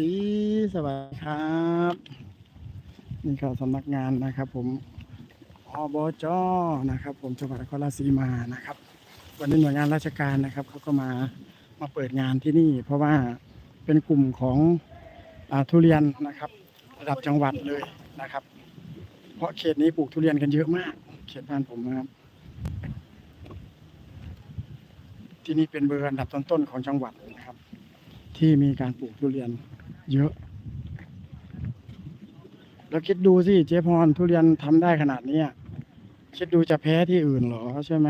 สีสวัสดีครับ นี่ก็สำนักงานนะครับผมอบจนะครับ ผมจังหวัดนครราชสีมานะครับ วันนี้หน่วยงานราชการนะครับเขาก็มามาเปิดงานที่นี่ เพราะว่าเป็นกลุ่มของอาทุเรียนนะครับ ระดับจังหวัดเลยนะครับ เพราะเขตนี้ปลูกทุเรียนกันเยอะมาก เขตบ้านผมนะครับ ที่นี่เป็นเบอร์อันดับต้นๆของจังหวัดนะครับ ที่มีการปลูกทุเรียน เยอะ แล้วคิดดูสิเจ๊พรทุเรียนทำได้ขนาดนี้คิดดูจะแพ้ที่อื่นหรอใช่ไหม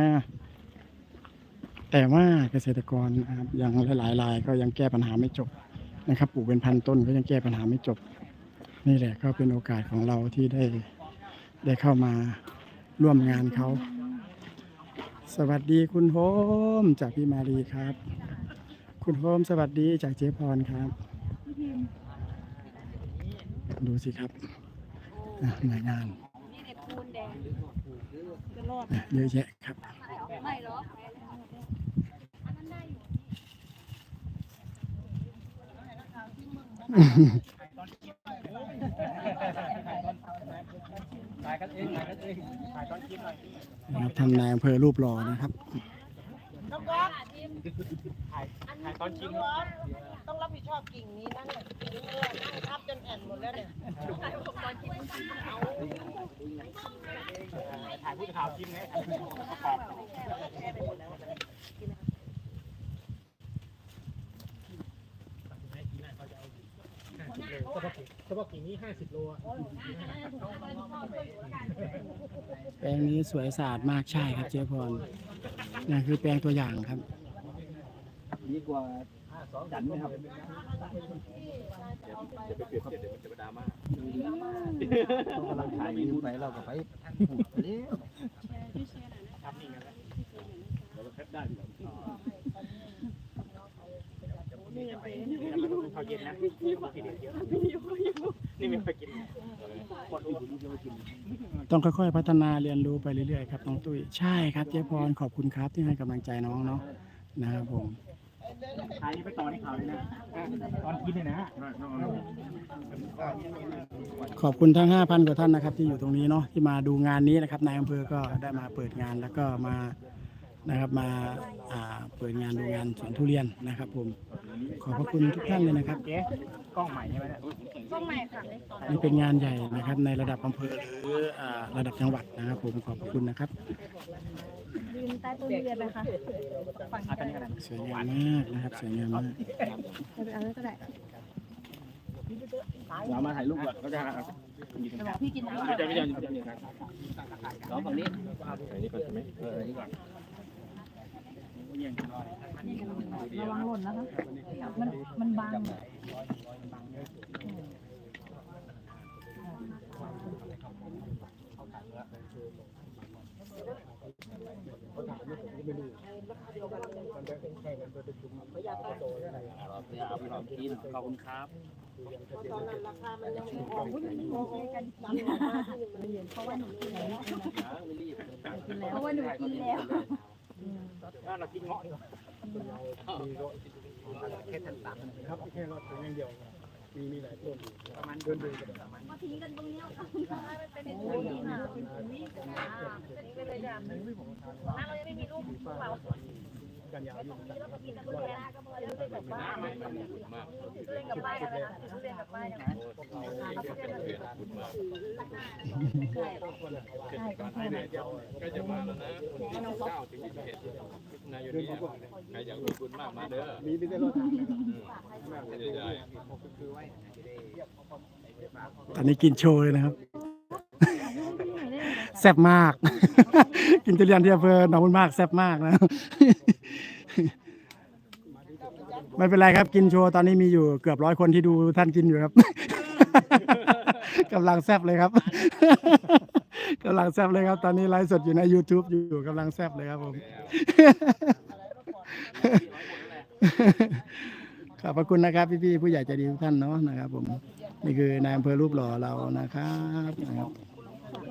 แต่ว่าเกษตรกรนะครับยังหลายรายก็ยังแก้ปัญหาไม่จบนะครับปลูกเป็นพันต้นก็ยังแก้ปัญหาไม่จบ นี่แหละก็เป็นโอกาสของเราที่ได้ได้เข้ามาร่วมงานเขา สวัสดีคุณโฮมจากพี่มารีครับ คุณโฮมสวัสดีจากเจ๊พรครับ ดูสิครับอะหน่วยงานนี่เนี่ยปูนแดงจะรอดอะเยอะแยะครับไม่หรอนะครับทำนายอำเภอรูปหล่อนะครับน้องก๊อฟอันนี้ตอนกิน ต้องรับผิดชอบกิ่งนี้นะเนี่ยกิ่งเออนั่งทับจนแอนหมดแล้วเนี่ยถ่ายผู้ข่าวกินไงเฉพาะกิ่งนี้ห้าสิบโลแปลงนี้สวยสะอาดมากใช่ครับเจ๊พรนี่คือแปลงตัวอย่างครับดีกว่า จันไหมครับจะไปเปรียบเทียบเดี๋ยวมันจะมาดราม่าต้องกำลังถ่ายอยู่ไปเราก็ไปพูดไปเร็วทำนี่ไงแล้วเราแคปได้อยู่นี่จะไปนี่มันข้าเย็นนะนี่มันกินเยอะนี่ม่ค่อยกินคนรู้อยู่นี่ไม่กินต้องค่อยๆ พัฒนาเรียนรู้ไปเรื่อยๆครับน้องตุ้ยใช่ครับเจ๊พรขอบคุณครับที่ให้กำลังใจน้องเนาะนะครับผม ถ่ายไปต่อที่ข่าวเลยนะตอนกินเนี่ยนะขอบคุณทั้ง 5,000 กว่าท่านนะครับ ที่อยู่ตรงนี้เนาะที่มาดูงานนี้นะครับนายอำเภอก็ได้มาเปิดงานแล้วก็มานะครับมาอ่าเปิดงานดูงานสวนทุเรียนนะครับ ผม ขอบพระคุณทุกท่านเลยนะครับเจ๊กล้องใหม่ใช่ไหมเนี่ยต้องใหม่ค่ะนี่เป็นงานใหญ่นะครับ ในระดับอำเภอหรืออ่าระดับจังหวัดนะครับ ผมขอบพระคุณนะครับยื นใต้ต้นเรียนไปค่ะฝั่งอาตอนนี้ก็ได้สวยงามมากนะครับสวยงามมากไปเอาไว้ก็ได้เรามาถ่ายรูปก่อนก็จะจะบอกพี่กินน้ำไม่ใช่ไม่ใช่ไม่ใช่สองฝั่งนี้อันนี้ก่อนใช่ไหมเอออันนี้ก่อนระวังหล่นนะคะมันมันบาง เรากินขอบคุณครับ ตอนนั้นราคามันยังไม่ออกเพราะว่าหนูกินแล้วเพราะว่าหนูกินแล้วถ้าเรากินเงาะดีกว่าครับแค่รถอย่างเดียวมีมีหลายต้นประมาณเดือนเดือนมาทิ้งกันตรงนี้เป็นปุ๋ยค่ะเป็นปุ๋ยเป็นเลยจ้ะถ้าเรายังไม่มีลูกเรากันยาวอยู่แล้วก็กินทุเรียนก็มาเล่น กันเล่นกับบ้านกันนะเล่นกับบ้านกันใช่ใช่ก็จะมาแล้วนะเก้าถึงยี่เอ็ดนายนี้ใครอยากมีบุญมากมาเด้อมีมีแต่รถไม่ได้ได้ตอนนี้กินโชว์เลยนะครับ ซ่บมาก กินทุเรียนที่อำเภอหนองบุญมากแซ่บมากนะ ไม่เป็นไรครับ กินโชว์ตอนนี้มีอยู่เกือบร้อยคนที่ดูท่านกินอยู่ครับ กำลังแซ่บเลยครับ กำลังแซ่บเลยครับ ตอนนี้ไลฟ์สดอยู่ใน YouTube อยู่กำลังแซ่บเลยครับผม ขอบพระคุณนะครับพี่ๆผู้ใหญ่ใจดีทุกท่านเนาะนะครับ ผม นี่คือนายอำเภอรูปหล่อเรานะครับนะครับ